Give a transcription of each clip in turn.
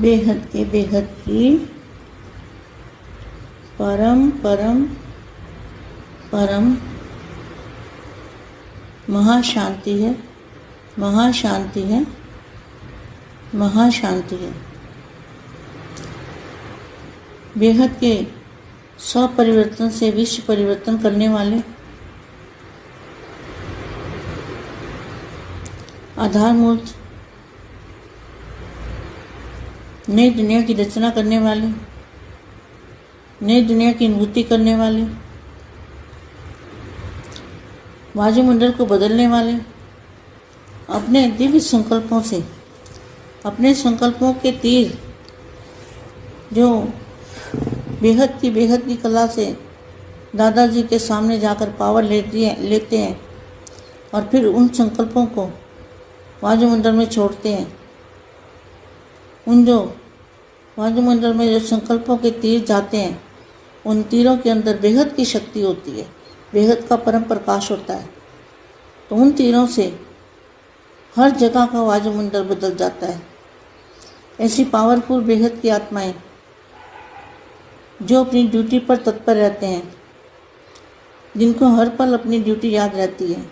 बेहद के बेहद की परम परम परम महाशांति है महाशांति है महाशांति है। बेहद के सौ परिवर्तन से विश्व परिवर्तन करने वाले आधार नई दुनिया की रचना करने वाले, नई दुनिया की अनुभूति करने वाले वायुमंडल को बदलने वाले, अपने दिव्य संकल्पों से, अपने संकल्पों के तीर, जो बेहद की बेहद की कला से दादाजी के सामने जाकर पावर लेती है, लेते हैं, और फिर उन संकल्पों को वायुमंडल में छोड़ते हैं। उन जो वायुमंडल में जो संकल्पों के तीर जाते हैं, उन तीरों के अंदर बेहद की शक्ति होती है। बेहद का परम प्रकाश होता है। तो उन तीरों से हर जगह का वायुमंडल बदल जाता है। ऐसी पावरफुल बेहद की आत्माएँ जो अपनी ड्यूटी पर तत्पर रहते हैं, जिनको हर पल अपनी ड्यूटी याद रहती है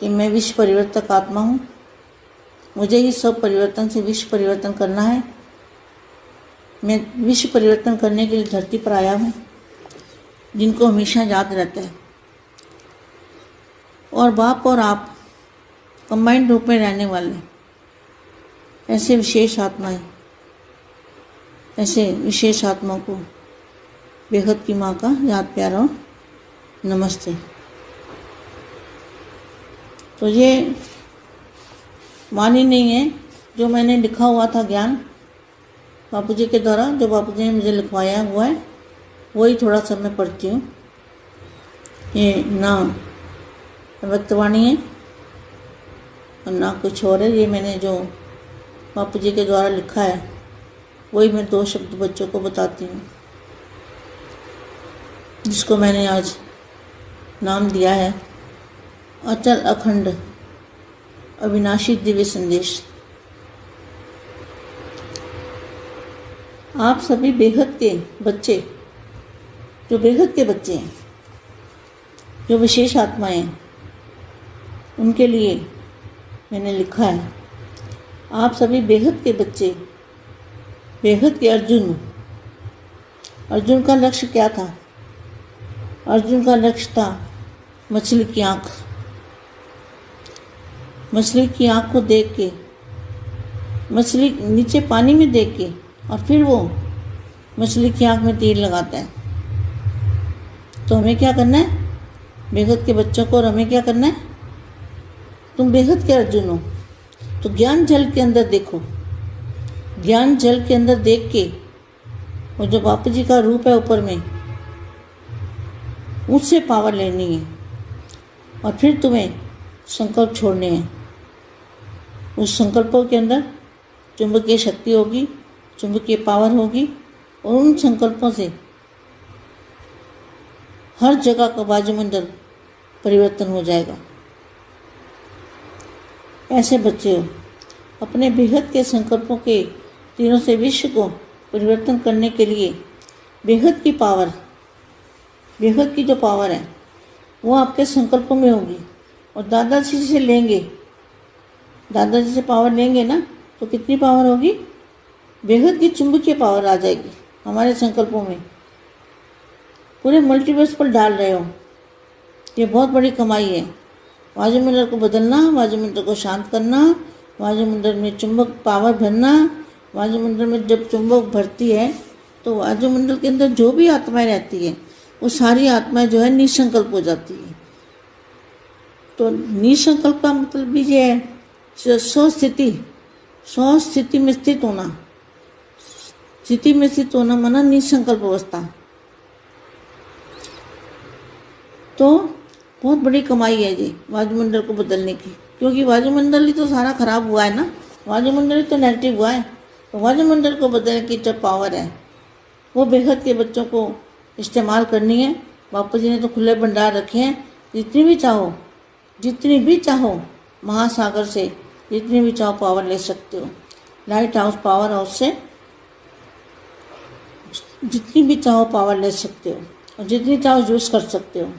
कि मैं विश्व परिवर्तक आत्मा हूँ मुझे ही सब परिवर्तन से विश्व परिवर्तन करना है। मैं विश्व परिवर्तन करने के लिए धरती पर आया हूँ, जिनको हमेशा याद रहता है। और बाप और आप कंबाइंड रूप में रहने वाले ऐसे विशेष आत्माएँ, ऐसे विशेष आत्मा को बेहद की माँ का याद प्यारा नमस्ते। तो ये वाणी नहीं है, जो मैंने लिखा हुआ था ज्ञान बापू जी के द्वारा, जो बापू जी ने मुझे लिखवाया हुआ है, वही थोड़ा सा मैं पढ़ती हूँ। ये ना व्यक्तवाणी है और ना कुछ और है। ये मैंने जो बापू जी के द्वारा लिखा है, वही मैं दो शब्द बच्चों को बताती हूँ, जिसको मैंने आज नाम दिया है, अचल अखंड। अविनाशी दिव्य संदेश। आप सभी बेहद के बच्चे, जो बेहद के बच्चे हैं, जो विशेष आत्माएँ हैं, उनके लिए मैंने लिखा है, आप सभी बेहद के बच्चे, बेहद के अर्जुन। अर्जुन का लक्ष्य क्या था? अर्जुन का लक्ष्य था मछली की आँख। मछली की आँख को देख के, मछली नीचे पानी में देख के, और फिर वो मछली की आँख में तीर लगाता है। तो हमें क्या करना है? बेहद के बच्चों को और हमें क्या करना है? तुम बेहद के अर्जुन हो। तो ज्ञान जल के अंदर देखो। ज्ञान जल के अंदर देख के वो जो बापू जी का रूप है ऊपर में, उससे पावर लेनी है, और फिर तुम्हें संकल्प छोड़ने हैं। उस संकल्पों के अंदर चुंबकीय शक्ति होगी, चुंबकीय पावर होगी और उन संकल्पों से हर जगह का वायुमंडल परिवर्तन हो जाएगा। ऐसे बच्चे हो, अपने बेहद के संकल्पों के तीनों से विश्व को परिवर्तन करने के लिए बेहद की पावर, बेहद की जो पावर है, वो आपके संकल्पों में होगी और दादाजी से लेंगे। दादाजी से पावर लेंगे ना तो कितनी पावर होगी? बेहद की चुंबकीय पावर आ जाएगी हमारे संकल्पों में। पूरे मल्टीवर्स पर डाल रहे हो। ये बहुत बड़ी कमाई है। वायुमंडल को बदलना, वायुमंडल को शांत करना, वायुमंडल में चुंबक पावर भरना, वायुमंडल में जब चुंबक भरती है तो वायुमंडल के अंदर जो भी आत्माएँ रहती है, वो सारी आत्माएँ जो है निसंकल्प हो जाती है। तो निसंकल्प का मतलब भी ये है स्व स्थिति में स्थित होना। स्थिति में स्थित होना माना निसंकल्प अवस्था। तो बहुत बड़ी कमाई है जी वायुमंडल को बदलने की। क्योंकि वायुमंडल ही तो सारा खराब हुआ है ना। वायुमंडल ही तो नेगेटिव हुआ है। तो वायुमंडल को बदलने की जो पावर है, वो बेहद के बच्चों को इस्तेमाल करनी है। बापू जी ने तो खुले भंडार रखे हैं। जितनी भी चाहो, जितनी भी चाहो महासागर से जितनी भी चाहो पावर ले सकते हो। लाइट हाउस पावर हाउस से जितनी भी चाहो पावर ले सकते हो और जितनी चाहो यूज़ कर सकते हो।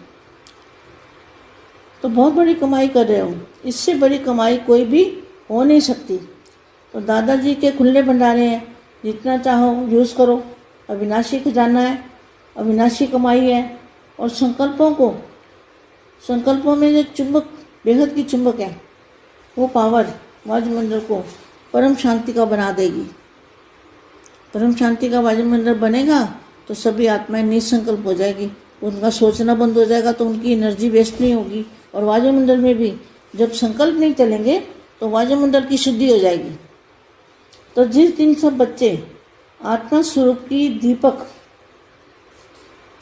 तो बहुत बड़ी कमाई कर रहे हो। इससे बड़ी कमाई कोई भी हो नहीं सकती। तो दादाजी के खुले भंडारे हैं। जितना चाहो यूज़ करो। अविनाशी खजाना है। अविनाशी कमाई है। और संकल्पों को, संकल्पों में जो चुंबक, बेहद की चुंबक है। वो पावर वायुमंडल को परम शांति का बना देगी। परम शांति का वायुमंडल बनेगा तो सभी आत्माएँ निसंकल्प हो जाएगी। उनका सोचना बंद हो जाएगा तो उनकी एनर्जी वेस्ट नहीं होगी। और वायुमंडल में भी जब संकल्प नहीं चलेंगे तो वायुमंडल की शुद्धि हो जाएगी। तो जिस दिन सब बच्चे आत्मा स्वरूप की दीपक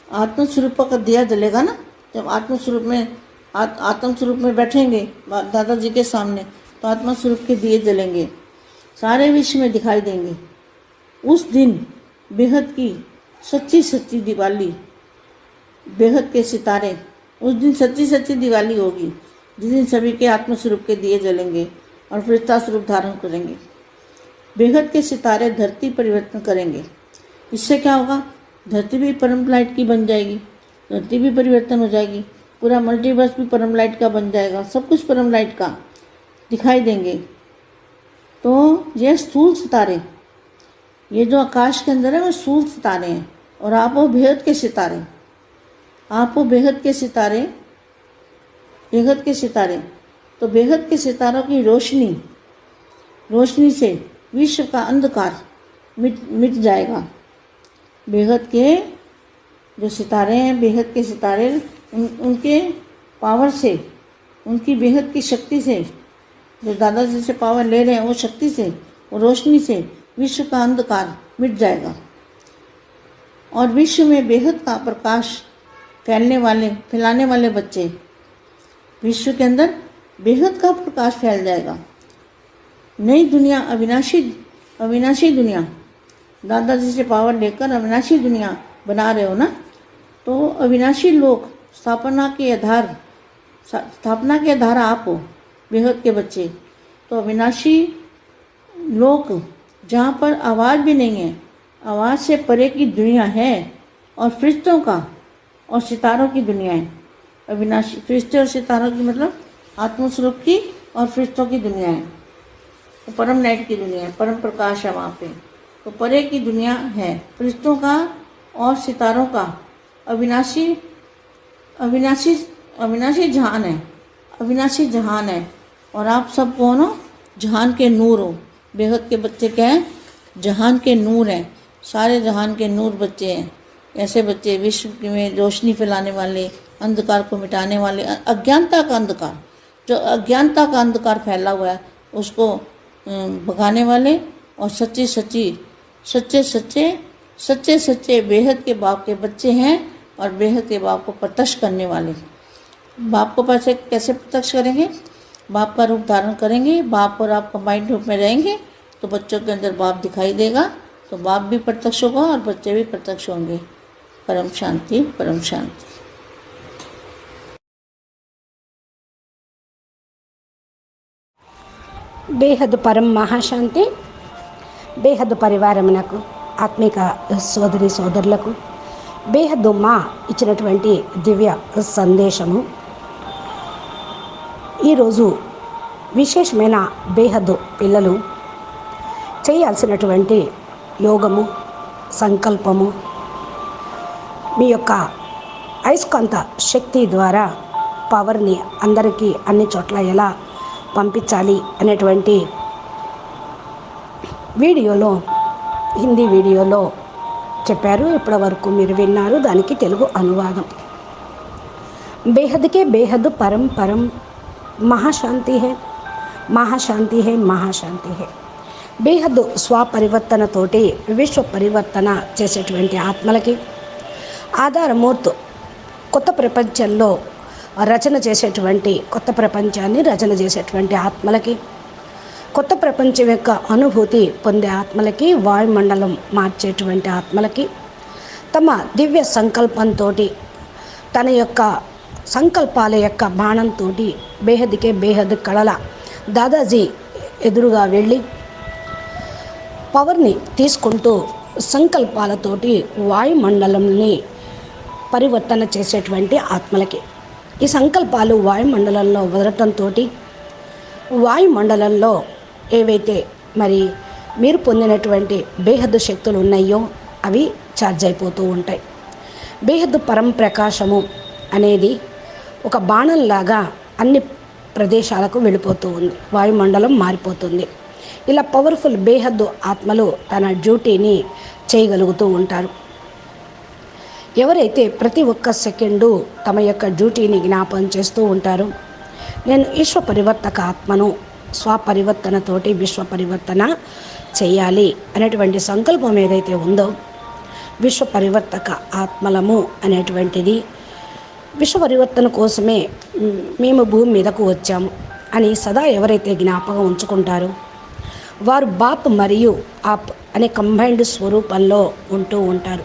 आत्म स्वरूप का दिया जलेगा ना, जब आत्म स्वरूप में आत, आत्म स्वरूप में बैठेंगे दादाजी के सामने तो आत्मा स्वरूप के दिए जलेंगे। सारे विश्व में दिखाई देंगे। उस दिन बेहद की सच्ची सच्ची दिवाली बेहद के सितारे उस दिन सच्ची सच्ची दिवाली होगी जिस दिन सभी के आत्म स्वरूप के दिए जलेंगे और फरिश्ता स्वरूप धारण करेंगे। बेहद के सितारे धरती परिवर्तन करेंगे। इससे क्या होगा? धरती भी परम लाइट की बन जाएगी धरती भी परिवर्तन हो जाएगी। पूरा मल्टीवर्स भी परम लाइट का बन जाएगा। सब कुछ परम लाइट का। दिखाई देंगे। तो ये स्थूल सितारे। ये जो आकाश के अंदर है, वो स्थूल सितारे हैं। और आप वो बेहद के सितारे। आप वो बेहद के सितारे। बेहद के सितारे। तो बेहद के सितारों की रोशनी। रोशनी से विश्व का अंधकार मिट मिट जाएगा। बेहद के जो सितारे हैं, बेहद के सितारे उन, उनके पावर से, उनकी बेहद की शक्ति से, जो दादाजी से पावर ले रहे हैं, वो शक्ति से, वो रोशनी से विश्व का अंधकार मिट जाएगा। और विश्व में बेहद का प्रकाश फैलने वाले, फैलाने वाले बच्चे, विश्व के अंदर बेहद का प्रकाश फैल जाएगा। नई दुनिया, अविनाशी अविनाशी दुनिया, दादाजी से पावर लेकर अविनाशी दुनिया बना रहे हो ना तो अविनाशी लोग स्थापना के आधार स्थापना के आधार आप बेहद के बच्चे। तो अविनाशी लोक, जहाँ पर आवाज़ भी नहीं है, आवाज़ से परे की दुनिया है और फरिश्तों का और सितारों की दुनिया है। अविनाशी, फरिश्ते और सितारों की मतलब आत्मस्वरूप की और फरिश्तों की दुनिया है। तो परम लाइट की दुनिया है, परम प्रकाश है वहाँ पे। तो परे की दुनिया है, फरिश्तों का और सितारों का। अविनाशी अविनाशी अविनाशी जहान है। अविनाशी जहान है। और आप सब कौन हो? जहान के नूर हो। बेहद के बच्चे क्या हैं? जहान के नूर हैं। सारे जहान के नूर बच्चे हैं। ऐसे बच्चे विश्व में रोशनी फैलाने वाले, अंधकार को मिटाने वाले अज्ञानता का अंधकार। जो अज्ञानता का अंधकार फैला हुआ है, उसको भगाने वाले और सच्ची सच्ची सच्चे सच्चे सच्चे सच्चे बेहद के बाप के बच्चे हैं। और बेहद के बाप को प्रत्यक्ष करने वाले बाप को पैसे कैसे प्रत्यक्ष करेंगे बाप का रूप धारण करेंगे बाप और आप कंबाइंड रूप में रहेंगे तो बच्चों के अंदर बाप दिखाई देगा तो बाप भी प्रत्यक्ष होगा और बच्चे भी प्रत्यक्ष होंगे परम शांति परम शांति బేహద్ పరం మహాశాంతి బేహద్ పరివారమునకు ఆత్మిక సోదరి సోదరులకు బేహద్దు మా ఇచ్చినటువంటి దివ్య సందేశము. ఈరోజు విశేషమైన బేహద్దు పిల్లలు చేయాల్సినటువంటి యోగము సంకల్పము మీ యొక్క అయస్కాంత శక్తి ద్వారా పవర్ని అందరికీ అన్ని చోట్ల ఎలా పంపించాలి అనేటువంటి వీడియోలో హిందీ వీడియోలో చెప్పారు. ఇప్పటి వరకు మీరు విన్నారు. దానికి తెలుగు అనువాదం. బేహద్కే బేహద్ పరం పరం మహాశాంతి హే. మహాశాంతి హే మహాశాంతి హే. బేహద్ స్వపరివర్తనతోటి విశ్వ పరివర్తన చేసేటువంటి ఆత్మలకి ఆధారమూర్తు కొత్త ప్రపంచంలో రచన చేసేటువంటి కొత్త ప్రపంచాన్ని రచన చేసేటువంటి ఆత్మలకి కొత్త ప్రపంచం యొక్క అనుభూతి పొందే ఆత్మలకి వాయుమండలం మార్చేటువంటి ఆత్మలకి తమ దివ్య సంకల్పంతో తన యొక్క సంకల్పాల యొక్క బాణంతో బేహద్కే బేహద్ కళల దాదాజీ ఎదురుగా వెళ్ళి పవర్ని తీసుకుంటూ సంకల్పాలతోటి వాయుమండలంని పరివర్తన చేసేటువంటి ఆత్మలకి. ఈ సంకల్పాలు వాయుమండలంలో వదలటంతో వాయుమండలంలో ఏవైతే మరి మీరు పొందినటువంటి బేహద్దు శక్తులు ఉన్నాయో అవి ఛార్జ్ అయిపోతూ ఉంటాయి. బేహద్దు పరం ప్రకాశము అనేది ఒక బాణంలాగా అన్ని ప్రదేశాలకు వెళ్ళిపోతూ ఉంది. వాయుమండలం మారిపోతుంది. ఇలా పవర్ఫుల్ బేహద్దు ఆత్మలు తన డ్యూటీని చేయగలుగుతూ ఉంటారు. ఎవరైతే ప్రతి ఒక్క సెకండు తమ యొక్క డ్యూటీని జ్ఞాపం చేస్తూ ఉంటారో నేను విశ్వ పరివర్తక ఆత్మను స్వపరివర్తనతోటి విశ్వ పరివర్తన చేయాలి అనేటువంటి సంకల్పం ఏదైతే ఉందో విశ్వ పరివర్తక ఆత్మలము అనేటువంటిది విశ్వ పరివర్తన కోసమే మేము భూమి మీదకు వచ్చాము అని సదా ఎవరైతే జ్ఞాపకం ఉంచుకుంటారో వారు బాప్ మరియు ఆప్ అనే కంబైన్డ్ స్వరూపంలో ఉంటూ ఉంటారు.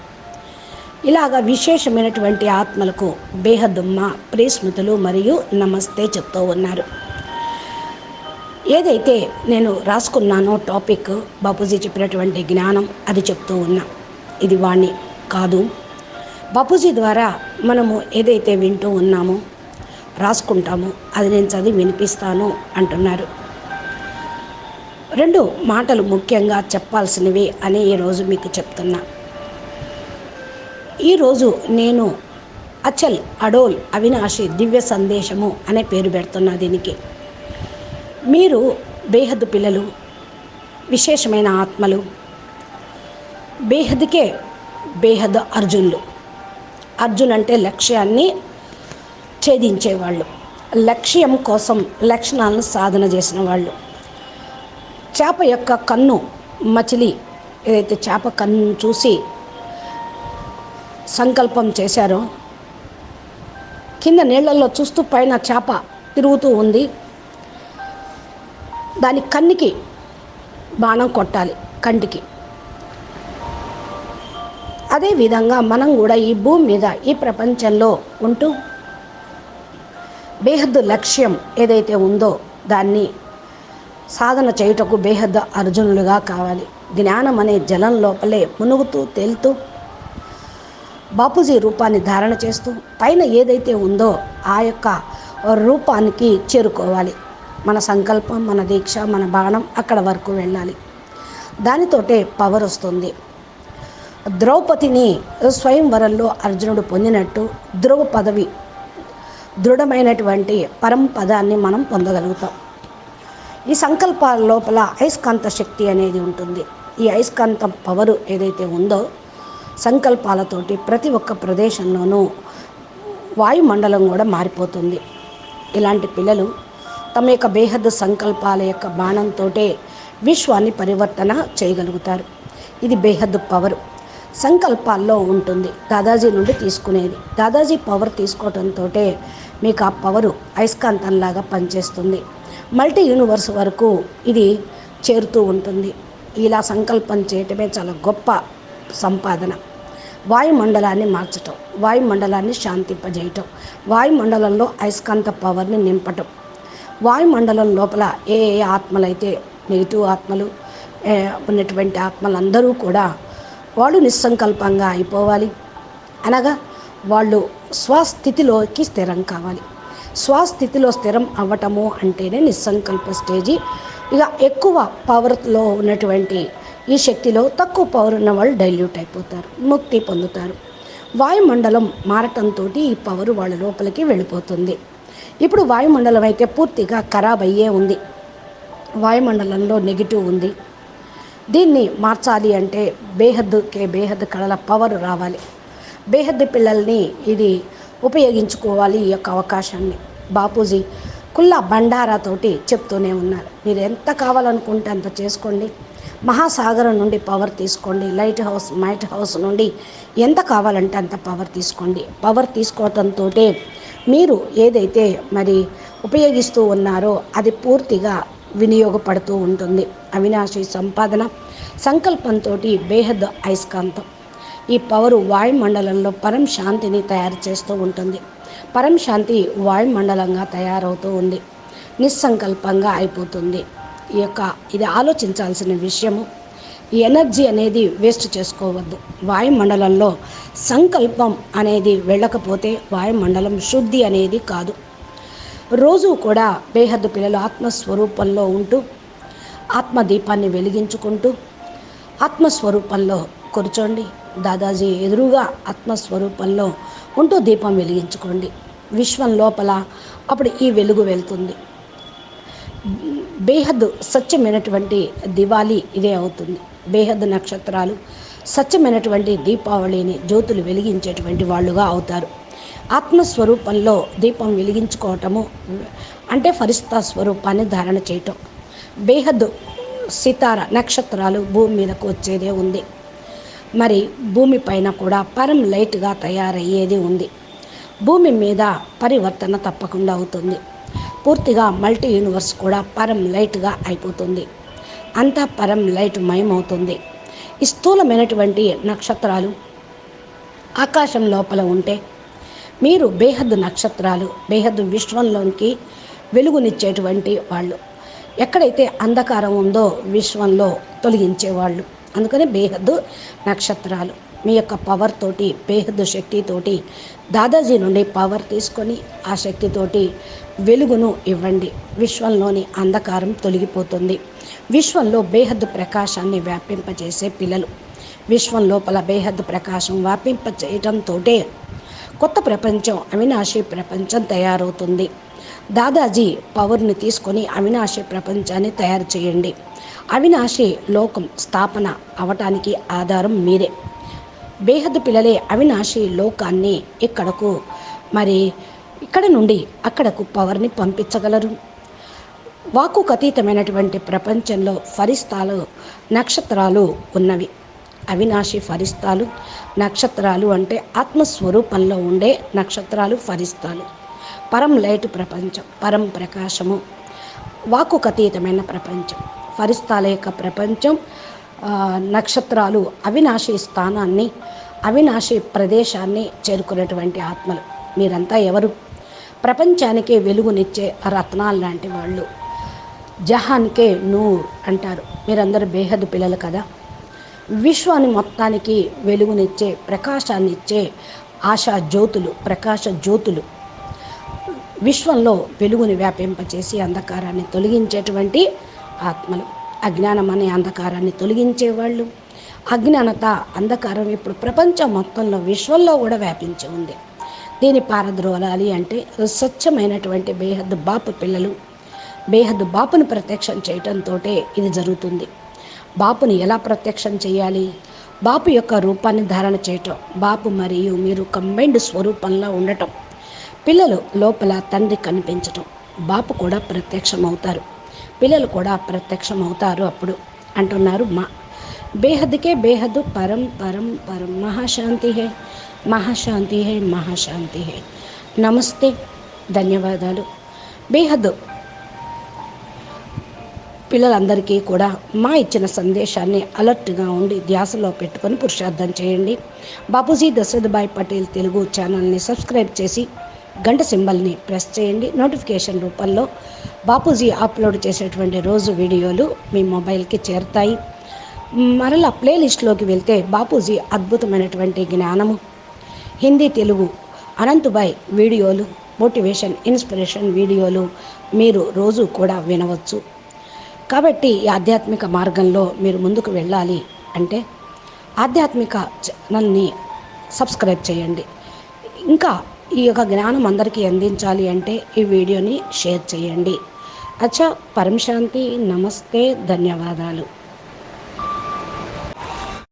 ఇలాగ విశేషమైనటువంటి ఆత్మలకు బేహదుమ్మ ప్రేస్మృతులు మరియు నమస్తే చెప్తూ ఉన్నారు. ఏదైతే నేను రాసుకున్నానో టాపిక్ బాపూజీ చెప్పినటువంటి జ్ఞానం అది చెప్తూ ఉన్నా. ఇది వాణ్ణి కాదు. బాపూజీ ద్వారా మనము ఏదైతే వింటూ ఉన్నామో రాసుకుంటామో అది నేను చదివి వినిపిస్తాను అంటున్నారు. రెండు మాటలు ముఖ్యంగా చెప్పాల్సినవి అని ఈరోజు మీకు చెప్తున్నా. ఈరోజు నేను అచల్ అడోల్ అవినాశి దివ్య సందేశము అనే పేరు పెడుతున్నా దీనికి. మీరు బేహద్దు పిల్లలు విశేషమైన ఆత్మలు. బేహద్కే బేహద్ అర్జునులు. అర్జున్ అంటే లక్ష్యాన్ని ఛేదించేవాళ్ళు. లక్ష్యం కోసం లక్షణాలను సాధన చేసిన వాళ్ళు చేప యొక్క కన్ను మచిలి ఏదైతే చేప కన్ను చూసి సంకల్పం చేశారో కింద నీళ్ళల్లో చూస్తూ పైన చేప తిరుగుతూ ఉంది. దాని కన్నికి బాణం కొట్టాలి కంటికి. అదేవిధంగా మనం కూడా ఈ భూమి మీద ఈ ప్రపంచంలో ఉంటూ బేహద్దు లక్ష్యం ఏదైతే ఉందో దాన్ని సాధన చేయుటకు బేహద్దు అర్జునులుగా కావాలి. జ్ఞానం అనే జలం లోపలే మునుగుతూ తేలుతూ బాపూజీ రూపాన్ని ధారణ చేస్తూ పైన ఏదైతే ఉందో ఆ యొక్క రూపానికి చేరుకోవాలి. మన సంకల్పం మన దీక్ష మన బాణం అక్కడ వరకు వెళ్ళాలి. దానితోటే పవర్ వస్తుంది. ద్రౌపదిని స్వయంవరంలో అర్జునుడు పొందినట్టు ధ్రువ పదవి దృఢమైనటువంటి పరంపదాన్ని మనం పొందగలుగుతాం. ఈ సంకల్పాల లోపల అయస్కాంత శక్తి అనేది ఉంటుంది. ఈ అయస్కాంత పవరు ఏదైతే ఉందో సంకల్పాలతోటి ప్రతి ఒక్క ప్రదేశంలోనూ వాయుమండలం కూడా మారిపోతుంది. ఇలాంటి పిల్లలు తమ యొక్క బేహద్ సంకల్పాల యొక్క బాణంతో విశ్వాన్ని పరివర్తన చేయగలుగుతారు. ఇది బేహద్దు పవరు. సంకల్పాల్లో ఉంటుంది. దాదాజీ నుండి తీసుకునేది. దాదాజీ పవర్ తీసుకోవడంతో మీకు ఆ పవరు అయస్కాంతంలాగా పనిచేస్తుంది. మల్టీ యూనివర్స్ వరకు ఇది చేరుతూ ఉంటుంది. ఇలా సంకల్పం చేయటమే చాలా గొప్ప సంపాదన. వాయుమండలాన్ని మార్చటం. వాయుమండలాన్ని శాంతింపజేయటం. వాయుమండలంలో అయస్కాంత పవర్ని నింపటం. వాయుమండలం లోపల ఏ ఏ ఆత్మలైతే నెగిటివ్ ఆత్మలు ఉన్నటువంటి ఆత్మలందరూ కూడా వాళ్ళు నిస్సంకల్పంగా అయిపోవాలి. అనగా వాళ్ళు స్వస్థితిలోకి స్థిరం కావాలి. స్వస్థితిలో స్థిరం అవ్వటము అంటేనే నిస్సంకల్ప స్టేజీ. ఇక ఎక్కువ పవర్లో ఉన్నటువంటి ఈ శక్తిలో తక్కువ పవర్ ఉన్న వాళ్ళు డైల్యూట్ అయిపోతారు ముక్తి పొందుతారు. వాయుమండలం మారటంతో ఈ పవర్ వాళ్ళ లోపలికి వెళ్ళిపోతుంది. ఇప్పుడు వాయుమండలం అయితే పూర్తిగా ఖరాబ్ అయ్యే ఉంది. వాయుమండలంలో నెగిటివ్ ఉంది. దీన్ని మార్చాలి అంటే బేహద్దుకే బేహద్దు కళల పవర్ రావాలి. బేహద్దు పిల్లల్ని ఇది ఉపయోగించుకోవాలి ఈ యొక్క అవకాశాన్ని. బాపూజీ కుల్లా బండారాతోటి చెప్తూనే ఉన్నారు. మీరు ఎంత కావాలనుకుంటే అంత చేసుకోండి. మహాసాగరం నుండి పవర్ తీసుకోండి. లైట్ హౌస్ మైట్ హౌస్ నుండి ఎంత కావాలంటే అంత పవర్ తీసుకోండి. పవర్ తీసుకోవటంతో మీరు ఏదైతే మరి ఉపయోగిస్తూ ఉన్నారో అది పూర్తిగా వినియోగపడుతూ ఉంటుంది. అవినాశి సంపాదన సంకల్పంతో బేహద్ అయస్కాంతం. ఈ పవరు వాయుమండలంలో పరం శాంతిని తయారు చేస్తూ ఉంటుంది. పరం శాంతి వాయుమండలంగా తయారవుతూ ఉంది. నిస్సంకల్పంగా అయిపోతుంది. ఈ యొక్క ఇది ఆలోచించాల్సిన విషయము. ఈ ఎనర్జీ అనేది వేస్ట్ చేసుకోవద్దు. వాయుమండలంలో సంకల్పం అనేది వెళ్ళకపోతే వాయుమండలం శుద్ధి అనేది కాదు. రోజు కూడా బేహద్దు పిల్లలు ఆత్మస్వరూపంలో ఉంటూ ఆత్మదీపాన్ని వెలిగించుకుంటూ ఆత్మస్వరూపంలో కూర్చోండి. దాదాజీ ఎదురుగా ఆత్మస్వరూపంలో ఉంటూ దీపం వెలిగించుకోండి. విశ్వం లోపల అప్పుడు ఈ వెలుగు వెళ్తుంది. బేహద్దు సత్యమైనటువంటి దివాళీ ఇదే అవుతుంది. బేహద్దు నక్షత్రాలు సత్యమైనటువంటి దీపావళిని జ్యోతులు వెలిగించేటువంటి వాళ్ళుగా అవుతారు. ఆత్మస్వరూపంలో దీపం వెలిగించుకోవటము అంటే ఫరిస్తా స్వరూపాన్ని ధారణ చేయటం. బేహద్ సితార నక్షత్రాలు భూమి మీదకు వచ్చేదే ఉంది. మరి భూమి పైన కూడా పరం లైట్గా తయారయ్యేది ఉంది. భూమి మీద పరివర్తన తప్పకుండా అవుతుంది. పూర్తిగా మల్టీ యూనివర్స్ కూడా పరం లైట్గా అయిపోతుంది. అంతా పరం లైట్ మయమవుతుంది. ఈ స్థూలమైనటువంటి నక్షత్రాలు ఆకాశం లోపల ఉంటే మీరు బేహద్దు నక్షత్రాలు బేహద్దు విశ్వంలోనికి వెలుగునిచ్చేటువంటి వాళ్ళు. ఎక్కడైతే అంధకారం ఉందో విశ్వంలో తొలగించేవాళ్ళు. అందుకని బేహద్దు నక్షత్రాలు. మీ యొక్క పవర్ తోటి బేహద్దు శక్తితోటి దాదాజీ నుండి పవర్ తీసుకొని ఆ శక్తితోటి వెలుగును ఇవ్వండి. విశ్వంలోని అంధకారం తొలగిపోతుంది. విశ్వంలో బేహద్దు ప్రకాశాన్ని వ్యాపింపజేసే పిల్లలు. విశ్వం లోపల బేహద్దు ప్రకాశం వ్యాపింపచేయడంతో కొత్త ప్రపంచం అవినాశి ప్రపంచం తయారవుతుంది. దాదాజీ పవర్ని తీసుకొని అవినాశి ప్రపంచాన్ని తయారు చేయండి. అవినాశి లోకం స్థాపన అవటానికి ఆధారం మీరే. బేహద్దు పిల్లలే అవినాశి లోకాన్ని ఇక్కడకు మరి ఇక్కడ నుండి అక్కడకు పవర్ని పంపించగలరు? వాకుకు అతీతమైనటువంటి ప్రపంచంలో ఫరిస్తాలు నక్షత్రాలు ఉన్నవి. అవినాశి ఫరిస్తాలు నక్షత్రాలు అంటే ఆత్మస్వరూపంలో ఉండే నక్షత్రాలు ఫరిస్తాలు. పరం లైట్ ప్రపంచం పరం ప్రకాశము వాకుకు అతీతమైన ప్రపంచం. ఫరిస్తాల యొక్క ప్రపంచం నక్షత్రాలు అవినాశి స్థానాన్ని అవినాశి ప్రదేశాన్ని చేరుకున్నటువంటి ఆత్మలు. మీరంతా ఎవరు? ప్రపంచానికే వెలుగునిచ్చే రత్నాలు లాంటి వాళ్ళు. జహాన్కే నూర్ అంటారు. మీరందరూ బేహద్ పిల్లలు కదా? విశ్వాన్ని మొత్తానికి వెలుగునిచ్చే ప్రకాశాన్ని ఇచ్చే ఆశా జ్యోతులు ప్రకాశ జ్యోతులు. విశ్వంలో వెలుగుని వ్యాపింపచేసి అంధకారాన్ని తొలగించేటువంటి ఆత్మలు. అజ్ఞానం అనే అంధకారాన్ని తొలగించేవాళ్ళు. అజ్ఞానత అంధకారం ఇప్పుడు ప్రపంచం మొత్తంలో విశ్వంలో కూడా వ్యాపించి ఉంది. దీని పారద్రోలాలి అంటే స్వచ్ఛమైనటువంటి బేహద్దు బాపు పిల్లలు బేహద్ బాపును ప్రత్యక్షం చేయటంతో ఇది జరుగుతుంది. బాపుని ఎలా ప్రత్యక్షం చేయాలి? బాపు యొక్క రూపాన్ని ధారణ చేయటం బాపు మరియు మీరు కంబైన్డ్ స్వరూపంలో ఉండటం పిల్లలు లోపల తండ్రి కనిపించటం బాపు కూడా ప్రత్యక్షం అవుతారు పిల్లలు కూడా ప్రత్యక్షం అవుతారు అప్పుడు అంటున్నారు మా. బేహద్కే బేహద్దు పరం పరం పరం మహాశాంతి హే మహాశాంతి హే మహాశాంతి హే. నమస్తే ధన్యవాదాలు. బేహద్దు పిల్లలందరికీ కూడా మా ఇచ్చిన సందేశాన్ని అలర్ట్గా ఉండి ధ్యాసలో పెట్టుకొని పురుషార్థం చేయండి. బాపూజీ దశరథభాయ్ పటేల్ తెలుగు ఛానల్ని సబ్స్క్రైబ్ చేసి గంట సింబల్ని ప్రెస్ చేయండి. నోటిఫికేషన్ రూపంలో బాపూజీ అప్లోడ్ చేసేటువంటి రోజు వీడియోలు మీ మొబైల్కి చేరుతాయి. మరలా ప్లేలిస్ట్లోకి వెళ్తే బాపూజీ అద్భుతమైనటువంటి జ్ఞానము హిందీ తెలుగు అనంతుబాయ్ వీడియోలు మోటివేషన్ ఇన్స్పిరేషన్ వీడియోలు మీరు రోజు కూడా వినవచ్చు. కాబట్టి ఈ ఆధ్యాత్మిక మార్గంలో మీరు ముందుకు వెళ్ళాలి అంటే ఆధ్యాత్మిక ఛానల్ని సబ్స్క్రైబ్ చేయండి. ఇంకా ఈ యొక్క జ్ఞానం అందరికీ అందించాలి అంటే ఈ వీడియోని షేర్ చేయండి. అచ్చా పరమశాంతి నమస్తే ధన్యవాదాలు.